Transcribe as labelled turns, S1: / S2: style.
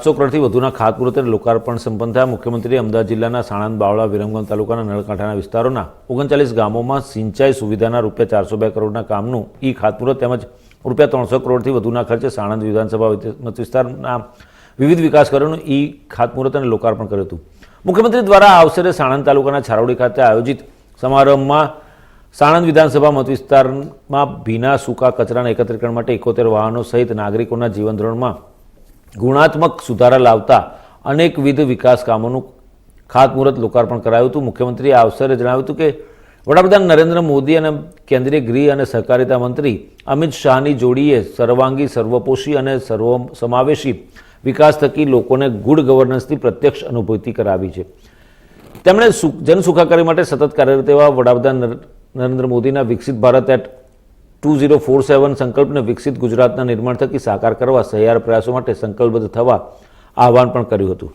S1: સાતસો કરોડથી વધુના ખાતમુહૂર્તને લોકાર્પણ સંપન્ન થયા. મુખ્યમંત્રીએ અમદાવાદ જિલ્લાના સાણંદ, બાવળા, વિરમગામ તાલુકાના નળકાંઠાના વિસ્તારોના ઓગણચાલીસ ગામોમાં સિંચાઈ સુવિધાના રૂપિયા ચારસો બે કરોડના કામનું ઈ ખાતમુહૂર્ત તેમજ રૂપિયા ત્રણસો કરોડથી વધુના ખર્ચે સાણંદ વિધાનસભા મત વિસ્તારના વિવિધ વિકાસ કાર્યોનું ઈ ખાતમુહૂર્ત અને લોકાર્પણ કર્યું હતું. મુખ્યમંત્રી દ્વારા આ અવસરે સાણંદ તાલુકાના છારોડી ખાતે આયોજિત સમારંભમાં સાણંદ વિધાનસભા મત વિસ્તારમાં ભીના સૂકા કચરાના એકત્રીકરણ માટે એકોતેર વાહનો સહિત નાગરિકોના જીવન ધોરણમાં ગુણાત્મક સુધારા લાવતા અનેકવિધ વિકાસ કામોનું ખાતમુહૂર્ત લોકાર્પણ કરાયું હતું. મુખ્યમંત્રીએ આ અવસરે જણાવ્યું હતું કે વડાપ્રધાન નરેન્દ્ર મોદી અને કેન્દ્રીય ગૃહ અને સહકારિતા મંત્રી અમિત શાહની જોડીએ સર્વાંગી, સર્વપોષી અને સર્વ સમાવેશી વિકાસ થકી લોકોને ગુડ ગવર્નન્સની પ્રત્યક્ષ અનુભૂતિ કરાવી છે. તેમણે જનસુખાકારી માટે સતત કાર્યરત એવા વડાપ્રધાન નરેન્દ્ર મોદીના વિકસિત Bharat at two zero four seven સંકલ્પને વિકસિત ગુજરાતના નિર્માણ થકી સાકાર કરવા સહિયાર પ્રયાસો માટે સંકલ્પબદ્ધ થવા આહવાન પણ કર્યું હતું.